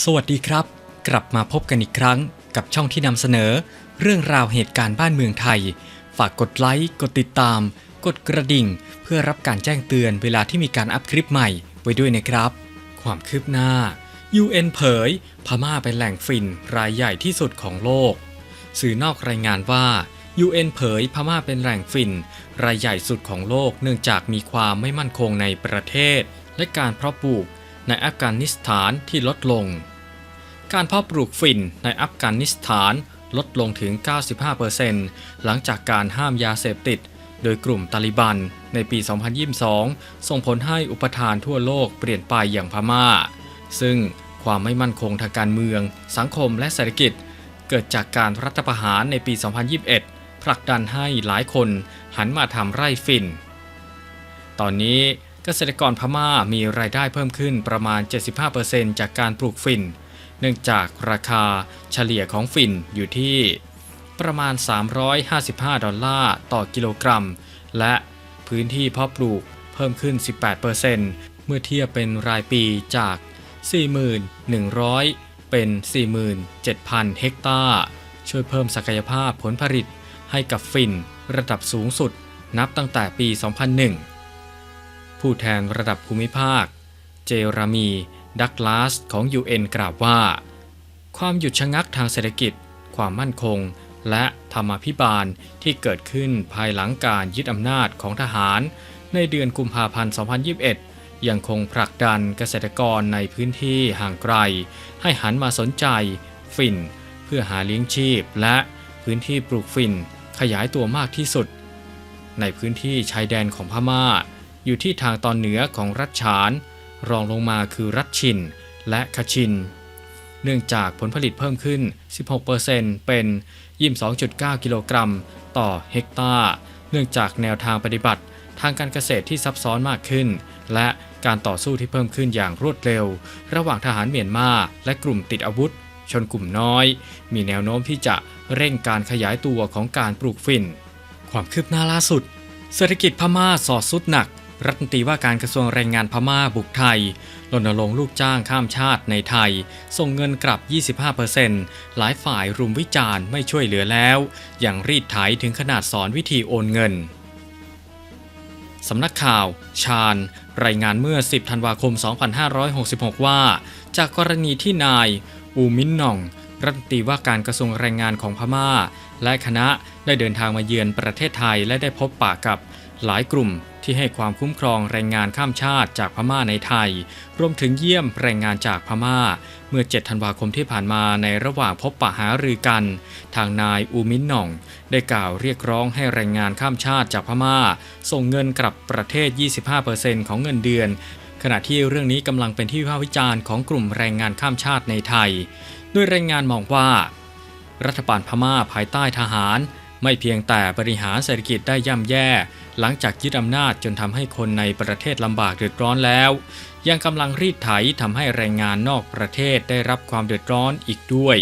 สวัสดีครับ กลับมาพบกันอีกครั้งกับช่องที่นำเสนอ เรื่องราวเหตุการณ์บ้านเมืองไทย ฝากกดไลค์ กดติดตาม กดกระดิ่ง เพื่อรับการแจ้งเตือนเวลาที่มีการอัพคลิปใหม่ไว้ด้วยนะครับ ความคืบหน้า UN เผย พม่าเป็นแหล่งฝิ่นรายใหญ่ที่สุดของโลก สื่อนอกรายงานว่า UN เผยพม่าเป็นแหล่งฝิ่นรายใหญ่สุดของโลกเนื่องจากมีความไม่มั่นคงในประเทศ และการเพาะปลูก ในอัฟกานิสถานที่ลดลง การเพาะปลูกฝิ่นในอัฟกานิสถานลดลงถึง 95%หลังจากการห้ามยาเสพติด โดยกลุ่มตาลิบันในปี 2022 ส่งผลให้อุปทานทั่วโลกเปลี่ยนไปอย่างพม่า ซึ่งความไม่มั่นคงทางการเมือง สังคมและเศรษฐกิจ เกิดจากการรัฐประหารในปี 2021 ผลักดันให้หลายคนหันมาทำไร่ฝิ่น ตอนนี้ เกษตรกรพม่ามีรายได้เพิ่มขึ้นประมาณ 75%จากการปลูกฝิ่น เนื่องจากราคาเฉลี่ยของฝิ่นอยู่ที่ประมาณ 355 ดอลลาร์ต่อกิโลกรัม และพื้นที่เพาะปลูกเพิ่มขึ้น 18%เมื่อเทียบเป็นรายปีจาก 4,100 เป็น 47,000 เฮกตาร์ ช่วยเพิ่มศักยภาพผลผลิตให้กับฝิ่นระดับสูงสุดนับตั้งแต่ปี 2001 ผู้แทนระดับภูมิภาค เจรามี ดักลาสของ UN กล่าวว่า ความหยุดชะงักทางเศรษฐกิจ ความมั่นคง และธรรมาภิบาลที่เกิดขึ้นภายหลังการยึดอำนาจของทหาร ในเดือนกุมภาพันธ์ 2021 ยังคงผลักดันเกษตรกรในพื้นที่ห่างไกล ให้หันมาสนใจ ฝิ่น เพื่อหาเลี้ยงชีพและพื้นที่ปลูกฝิ่นขยายตัวมากที่สุด ในพื้นที่ชายแดนของพม่า อยู่ที่ทางตอนเหนือของรัฐฉาน รองลงมาคือรัฐชินและคชิน เนื่องจากผลผลิตเพิ่มขึ้น 16%เป็น 22.9 กิโลกรัมต่อเฮกตาร์ เนื่องจากแนวทางปฏิบัติทางการเกษตรที่ซับซ้อนมากขึ้น และการต่อสู้ที่เพิ่มขึ้นอย่างรวดเร็ว ระหว่างทหารเมียนมาและกลุ่มติดอาวุธ ชนกลุ่มน้อย มีแนวโน้มที่จะเร่งการขยายตัวของการปลูกฝิ่น ความคืบหน้าล่าสุด เศรษฐกิจพม่าสอดสุดหนัก รัฐมนตรีว่าการกระทรวงแรงงานพม่าบุกไทยรณรงค์ลูกจ้างข้ามชาติในไทย ส่งเงินกลับ 25%หลายฝ่ายรุมวิจารณ์ไม่ช่วยเหลือแล้ว อย่างรีดไถถึงขนาดสอนวิธีโอนเงินสำนักข่าว ชาญ รายงานเมื่อ 10 ธันวาคม 2566 ว่า จากกรณีที่นาย อูมินนอง รัฐมนตรีว่าการกระทรวงแรงงานของพม่า และคณะได้เดินทางมาเยือนประเทศไทยและได้พบปะกับ หลายกลุ่มที่ให้ความคุ้มครองแรงงานข้ามชาติจากพม่าในไทย รวมถึงเยี่ยมแรงงานจากพม่า เมื่อ 7 ธันวาคมที่ผ่านมาในระหว่างพบปะหารือกัน ทางนายอูมินหน่อง ได้กล่าวเรียกร้องให้แรงงานข้ามชาติจากพม่า ส่งเงินกลับประเทศ 25%ของเงินเดือน ขณะที่เรื่องนี้กำลังเป็นที่วิพากษ์วิจารณ์ของกลุ่มแรงงานข้ามชาติในไทยโดยแรงงานมองว่า รัฐบาลพม่าภายใต้ทหาร ไม่เพียงแต่บริหารเศรษฐกิจได้ย่ำแย่ หลังจากยึดอำนาจจนทำให้คนในประเทศลำบากเดือดร้อนแล้ว ยังกำลังรีดไถทำให้แรงงานนอกประเทศได้รับความเดือดร้อนอีกด้วย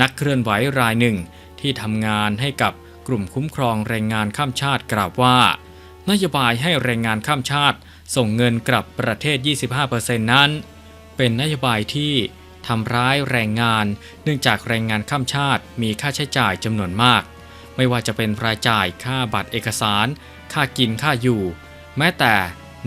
นักเคลื่อนไหวรายหนึ่งที่ทำงานให้กับกลุ่มคุ้มครองแรงงานข้ามชาติกล่าวว่า นโยบายให้แรงงานข้ามชาติ ส่งเงินกลับประเทศ 25%นั้น เป็นนโยบายที่ทำร้ายแรงงาน เนื่องจากแรงงานข้ามชาติมีค่าใช้จ่ายจำนวนมาก ไม่ว่าจะเป็นรายจ่ายค่าบัตรเอกสาร ค่ากินค่าอยู่ แม้แต่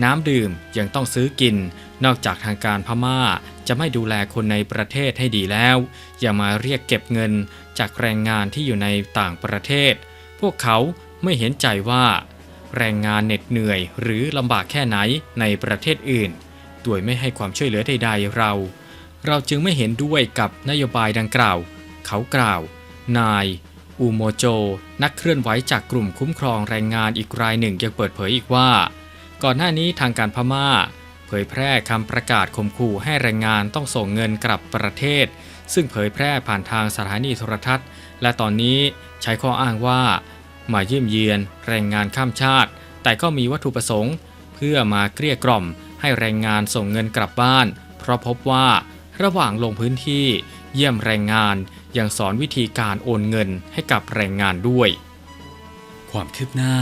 น้ำดื่มยังต้องซื้อกิน นอกจากทางการพม่าจะไม่ดูแลคนในประเทศให้ดีแล้วย่ามาเรียกเก็บเงินจากแรงงานที่อยู่ในต่างประเทศ พวกเขาไม่เห็นใจว่า แรงงานเหน็ดเหนื่อยหรือลำบากแค่ไหนในประเทศอื่นโดยไม่ให้ความช่วยเหลือใดๆเรา เราจึงไม่เห็นด้วยกับนโยบายดังกล่าว เขากล่าว นาย อูโมโจ นักเคลื่อนไหวจากกลุ่มคุ้มครองแรงงานอีกรายหนึ่งยังเปิดเผยอีกว่า ก่อนหน้านี้ทางการพม่า เผยแพร่คำประกาศข่มขู่ให้แรงงานต้องส่งเงินกลับประเทศ ซึ่งเผยแพร่ผ่านทางสถานีโทรทัศน์ และตอนนี้ใช้ข้ออ้างว่า มาเยี่ยมเยียนแรงงานข้ามชาติ แต่ก็มีวัตถุประสงค์ เพื่อมาเกลี้ยกล่อม ให้แรงงานส่งเงินกลับบ้าน เพราะพบว่าระหว่างลงพื้นที่ เยี่ยมแรงงานยังสอนวิธีการโอนเงินให้กับแรงงานด้วย ความคืบหน้า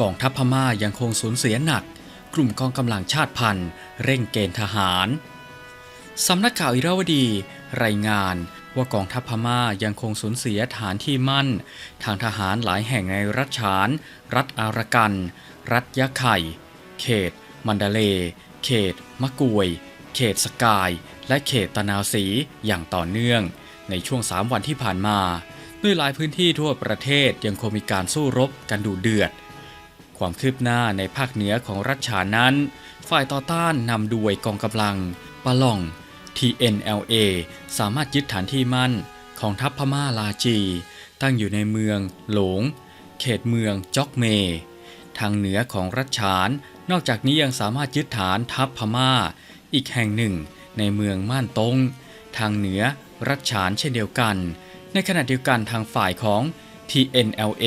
กองทัพพม่ายังคงสูญเสียหนัก กลุ่มกองกำลังชาติพันธุ์ เร่งเกณฑ์ทหารสำนักข่าวอิราวดี รายงานว่ากองทัพพม่ายังคงสูญเสียฐานที่มั่น ทางทหารหลายแห่งในรัฐฉาน รัฐอารกัน รัฐยะไข่ เขต มันดาเล เขต มะกวย เขตสกาย และเขตตะนาวสีอย่างต่อเนื่อง ในช่วง 3 วันที่ผ่านมาด้วยหลายพื้นที่ทั่วประเทศยังคงมีการสู้รบกันดุเดือด ความคืบหน้าในภาคเหนือของรัฐฉานั้น ฝ่ายต่อต้านนำด้วยกองกำลังปะล่อง TNLA สามารถยึดฐานที่มั่นของทัพพม่าลาจี ตั้งอยู่ในเมืองหลง เขตเมืองจอกเม ทางเหนือของรัฐฉาน นอกจากนี้ยังสามารถยึดฐานทัพพม่า อีกแห่งหนึ่ง ในเมืองม่านตง ทางเหนือรัฐฉานเช่นเดียวกัน ในขณะเดียวกันทางฝ่ายของ TNLA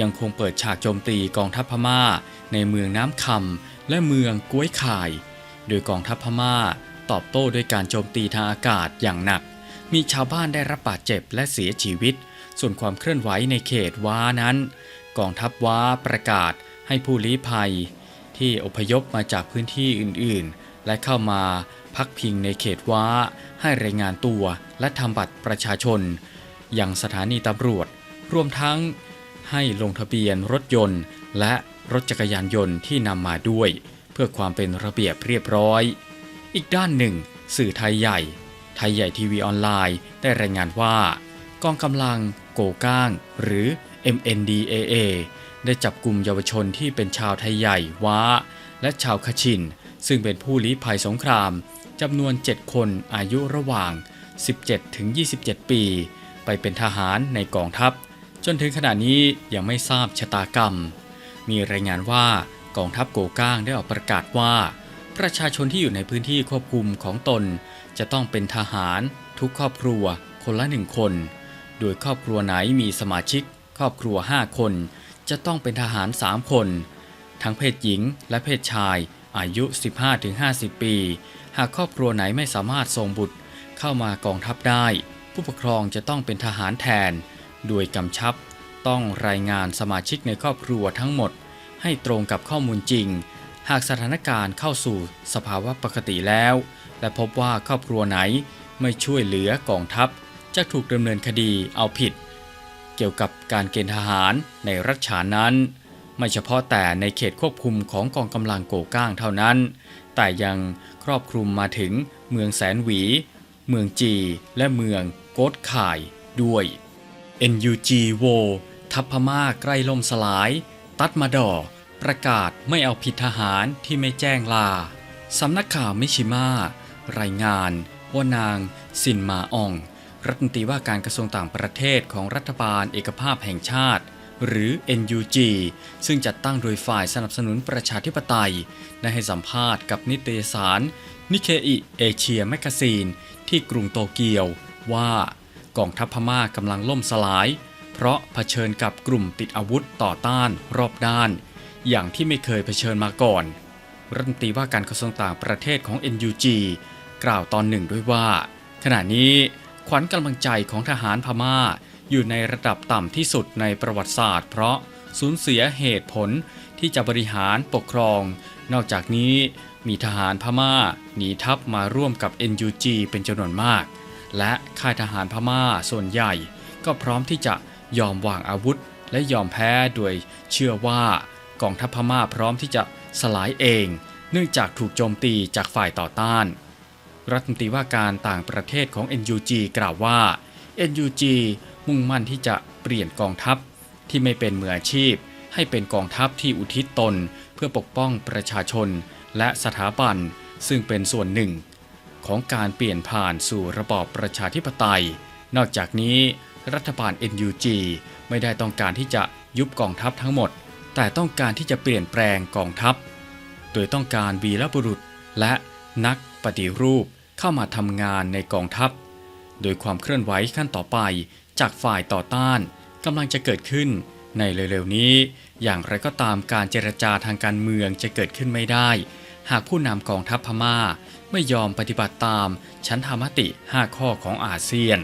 ยังคงเปิดฉากโจมตีกองทัพพม่า ในเมืองน้ำคำและเมืองก้วยข่าย โดยกองทัพพม่า ตอบโต้ด้วยการโจมตีทางอากาศอย่างหนัก มีชาวบ้านได้รับบาดเจ็บและเสียชีวิต ส่วนความเคลื่อนไหวในเขตว้านั้น กองทัพว้าประกาศให้ผู้ลี้ภัย ที่อพยพมาจากพื้นที่อื่นๆ และเข้ามา พักพิงในเขตว้า ให้รายงานตัวและทำบัตรประชาชน อยังสถานีตำรวจ รวมทั้งให้ลงทะเบียนรถยนต์ และรถจักรยานยนต์ที่นำมาด้วย เพื่อความเป็นระเบียบเรียบร้อย อีกด้านหนึ่ง สื่อไทยใหญ่ ไทยใหญ่ทีวีออนไลน์ ได้รายงานว่า กองกำลังโกก้าง หรือ MNDAA ได้จับกลุ่มเยาวชนที่เป็นชาวไทยใหญ่ว้า และชาวคชิน ซึ่งเป็นผู้ลี้ภัยสงคราม จำนวน 7 คนอายุระหว่าง 17-27 ปี ไปเป็นทหารในกองทัพ จนถึงขณะนี้ยังไม่ทราบชะตากรรม มีรายงานว่ากองทัพโกก้างได้ออกประกาศว่า ประชาชนที่อยู่ในพื้นที่ควบคุมของตน จะต้องเป็นทหาร ทุกครอบครัว คนละหนึ่งคน โดยครอบครัวไหนมีสมาชิก ครอบครัว 5 คน จะต้องเป็นทหาร 3 คน ทั้งเพศหญิงและเพศชายอายุ 15-50 ปี หากครอบครัวไหนไม่สามารถส่งบุตรเข้ามากองทัพได้ ผู้ปกครองจะต้องเป็นทหารแทน โดยกำชับ ต้องรายงานสมาชิกในครอบครัวทั้งหมด ให้ตรงกับข้อมูลจริง หากสถานการณ์เข้าสู่สภาวะปกติแล้ว และพบว่าครอบครัวไหนไม่ช่วยเหลือกองทัพ จะถูกดำเนินคดีเอาผิด เกี่ยวกับการเกณฑ์ทหารในรัฐฉานนั้น ไม่เฉพาะแต่ในเขตควบคุมของกองกำลังโกก้างเท่านั้น แต่ยังครอบคลุมมาถึงเมืองแสนหวี เมืองจีและเมืองโกดข่ายด้วย NUG โวทัพพม่าใกล้ล่มสลาย ตัดมาดอประกาศไม่เอาผิดทหารที่ไม่แจ้งลา สำนักข่าวมิชิมารายงานว่านางซินมาออง รัฐมนตรีว่าการกระทรวงต่างประเทศของรัฐบาลเอกภาพแห่งชาติ หรือ NUG ซึ่งจัดตั้งโดยฝ่ายสนับสนุนประชาธิปไตย ได้ให้สัมภาษณ์กับนิตยสารนิเคอิเอเชียแมกกาซีนที่กรุงโตเกียว ว่ากองทัพพม่ากำลังล่มสลาย เพราะเผชิญกับกลุ่มติดอาวุธต่อต้านรอบด้าน อย่างที่ไม่เคยเผชิญมาก่อน รัฐมนตรีว่าการกระทรวงต่างประเทศของ NUG กล่าวตอนหนึ่งด้วยว่า ขณะนี้ขวัญกำลังใจของทหารพม่า อยู่ในระดับต่ำที่สุดในประวัติศาสตร์ เพราะสูญเสียเหตุผลที่จะบริหารปกครอง นอกจากนี้มีทหารพม่า หนีทัพมาร่วมกับ NUG เป็นจำนวนมาก และค่ายทหารพม่าส่วนใหญ่ ก็พร้อมที่จะยอมวางอาวุธ และยอมแพ้โดยเชื่อว่ากองทัพพม่าพร้อมที่จะสลายเอง เนื่องจากถูกโจมตีจากฝ่ายต่อต้าน รัฐมนตรีว่าการต่างประเทศของ NUG กล่าวว่า NUG มุ่งมั่นที่จะเปลี่ยนกองทัพที่ไม่เป็นมืออาชีพ ให้เป็นกองทัพที่อุทิศตน เพื่อปกป้องประชาชน และสถาบันซึ่งเป็นส่วนหนึ่ง ของการเปลี่ยนผ่านสู่ระบอบประชาธิปไตย นอกจากนี้รัฐบาล NUG ไม่ได้ต้องการที่จะยุบกองทัพทั้งหมด แต่ต้องการที่จะเปลี่ยนแปลงกองทัพ โดยต้องการวีรบุรุษและนักปฏิรูปเข้ามาทำงานในกองทัพ โดยความเคลื่อนไหวขั้นต่อไป จากฝ่ายต่อต้านกำลังจะเกิดขึ้น ในเร็วๆนี้ อย่างไรก็ตามการเจรจาทางการเมืองจะเกิดขึ้นไม่ได้ หากผู้นำกองทัพพม่า ไม่ยอมปฏิบัติตามชั้นธรรมติ 5 ข้อของอาเซียน